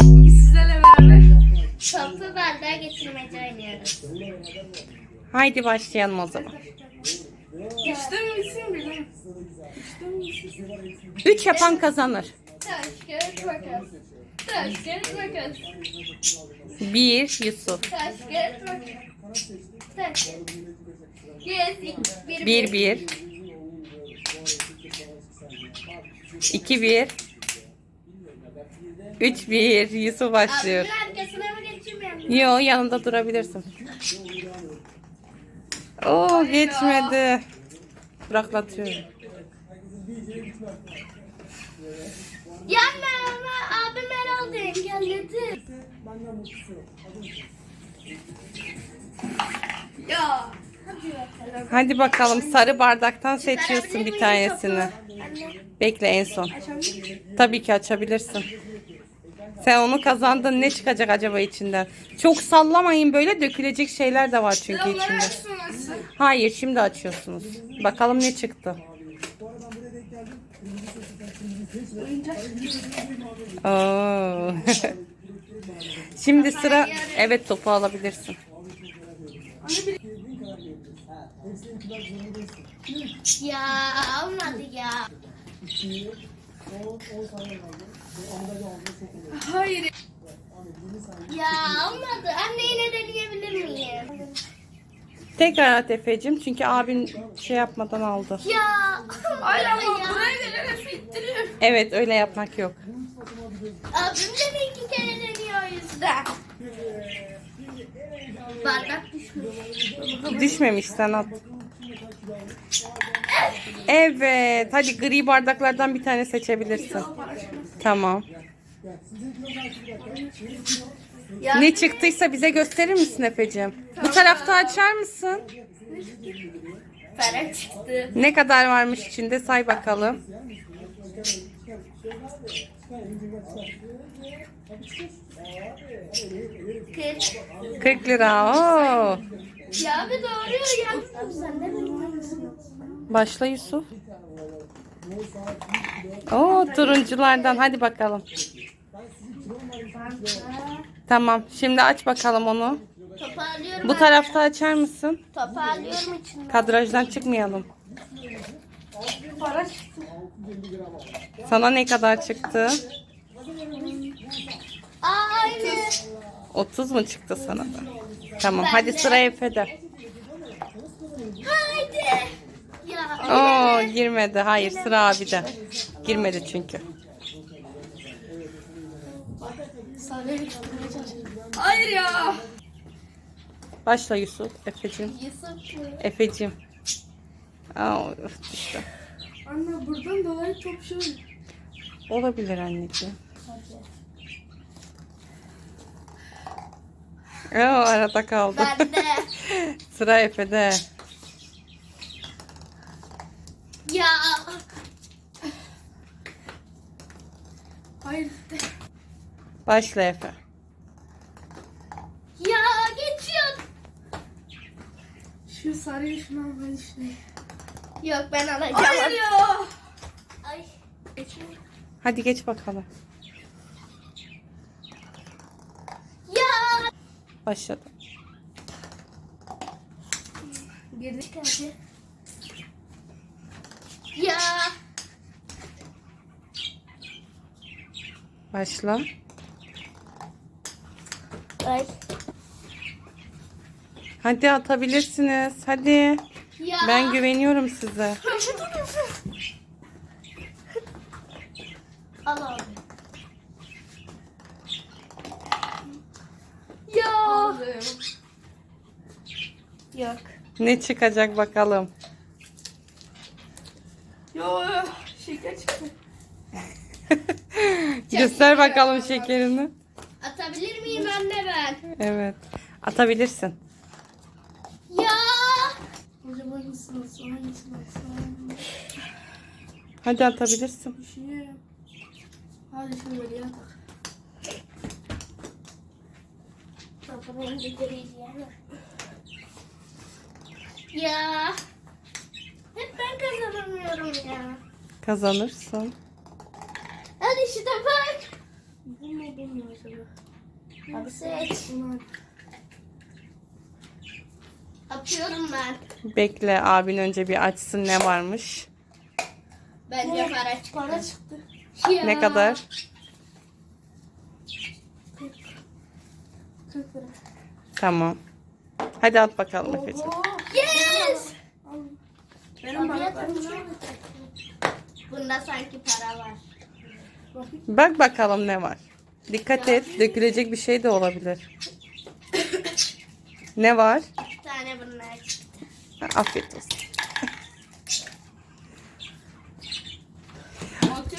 Sizlerle beraber. Toplu bardağı getirmece oynuyoruz. Haydi başlayalım o zaman. İşte misin bile? Üç yapan kazanır. Taş, kağıt, makas. Taş, kağıt, makas. Bir Yusuf. Taş, kağıt, makas. Taş. Yes, ik- bir, Bir bir. İki bir. Üç bir. Yusuf başlıyor. Yo yanında durabilirsin. Oo geçmedi. Bıraklatıyorum. Yanma ama abim herhalde engelledi. Ya. Hadi bakalım. Sarı bardaktan seçiyorsun bir tanesini. Bekle en son. Tabii ki açabilirsin. Sen onu kazandın. Ne çıkacak acaba içinden? Çok sallamayın böyle dökülecek şeyler de var çünkü içinde. Hayır şimdi açıyorsunuz. Bakalım ne çıktı. Oo. şimdi sıra evet topu alabilirsin. Ya olmadı ya. Hayır. Ya olmadı. Anne yine deneyebilir miyim? Tekrar at Efe'cim çünkü abin şey yapmadan aldı. Ya. Hayır ama ya. buraya gelene ittiriyor. Evet öyle yapmak yok. Abim de bir iki kere deniyor o yüzden. Bardak düşmüş. Düşmemiş sen at. Evet. Hadi gri bardaklardan bir tane seçebilirsin. Tamam. Ne çıktıysa bize gösterir misin Efe'cim? Bu tarafta açar mısın? Para çıktı. Ne kadar varmış içinde say bakalım. Kırk. 40 lira. Oo. Ya ne bekliyorsun? Başla Yusuf. Oo turunculardan hadi bakalım. Tamam. Şimdi aç bakalım onu. Toparlıyorum. Bu tarafta açar mısın? Toparlıyorum içinden. Kadrajdan çıkmayalım. Sana ne kadar çıktı? Aynı. 30 mu çıktı sana da? Tamam hadi sıra Efe'de. Haydi. Oo girmedi. Hayır sıra abide. Girmedi çünkü. Hayır ya. Başla Yusuf. Efe'cim. Efe'cim. Aa, düştü. Anne buradan dolayı çok şey Olabilir anneciğim. Oo, arada kaldı. Ben de. Sıra Efe'de. Ya. Hayır. Başla Efe. Ya geçiyor. Şu sarıyı şunu al ben işte. Yok ben alacağım. Hayır ya. Ay. Hadi geç bakalım. Ya. Başladı. Girdi. Ya. Başla. Ay. Hadi atabilirsiniz. Hadi. Ya. Ben güveniyorum size. Al abi. Ya. Aldım. Yok. Ne çıkacak bakalım. Yo yo. Şeker çıktı. Göster bakalım şekerini. Atabilir miyim anne ben? Evet. Atabilirsin. Ya. Hadi atabilirsin. Düşünüyorum. Hadi şunu böyle yatak. Ya. Hep ben Kazanırsın. Hadi işte bak. Bu mu? acaba? Hadi Seç. Bunlar. Atıyorum ben. Bekle abin önce bir açsın ne varmış. Bence para çıktı. Para çıktı. Ya. Ne kadar? 40 lira. Tamam. Hadi at bakalım Efe'ciğim. Yes. Benim Bunda sanki para var. Bak bakalım ne var. Dikkat et. Dökülecek bir şey de olabilir. Ne var? Bir tane bunlar çıktı. Ha, Afiyet olsun.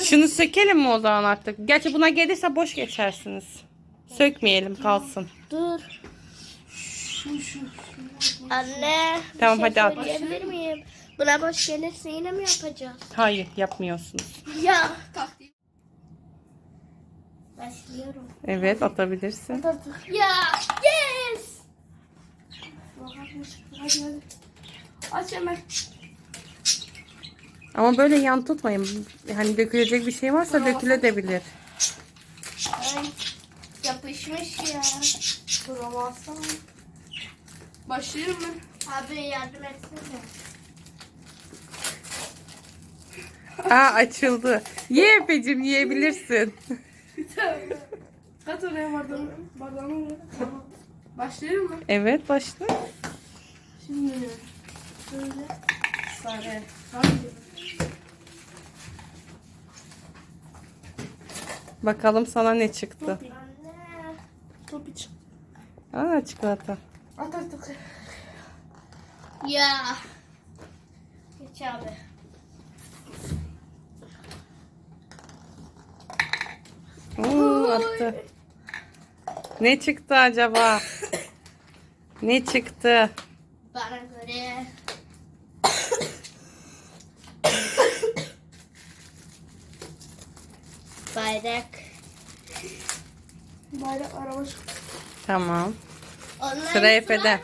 Şunu sökelim mi o zaman artık? Gerçi buna gelirse boş geçersiniz. Sökmeyelim kalsın. Dur. Şu şu. şu. Anne. Tamam, şey hadi at. miyim? Buna boş gelirse yine mi yapacağız? Hayır yapmıyorsunuz. Ya. Başlıyorum. Evet atabilirsin. Ya. Yes. Aç hemen. Ama böyle yan tutmayın. Hani dökülecek bir şey varsa dökülebilir. Ay. Yapışmış ya. Dur ama alsana. Başlıyorum ben. Abi yardım etsene. Aa açıldı. Ye Efe'cim yiyebilirsin. Kat oraya bardağını. Bardağını oraya. Tamam. Başlıyorum ben. Evet başla. Şimdi. Şöyle. Sarı. Hangi? Bakalım sana ne çıktı. Anne. Topi çıktı. Aa çikolata. At artık. Ya. Geç abi. Oo, attı. Ne çıktı acaba? Ne çıktı? Bana göre. Bayrak. Bayrak araba çıktı. Tamam. Onlar Sıra Efe'de.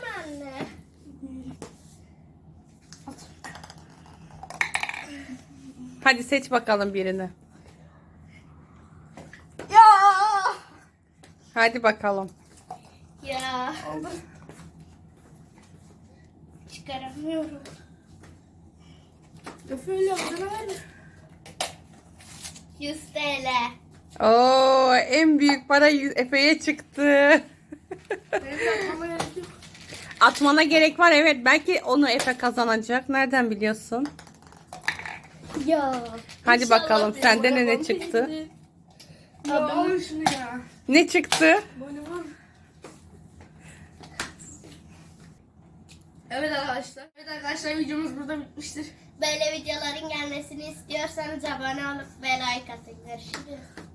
Hadi seç bakalım birini. Hadi bakalım. Ya çıkaramıyorum. Öfeyle yaptığına ver. 100 TL. Oo en büyük para Efe'ye çıktı. Atmana gerek var evet. Belki onu Efe kazanacak. Nereden biliyorsun? Ya. Hadi bakalım benim sende ne çıktı? alın şunu ya. Ne çıktı? Evet arkadaşlar. Evet arkadaşlar videomuz burada bitmiştir. Böyle videoların gelmesini istiyorsanız abone olup ve like atın. Görüşürüz.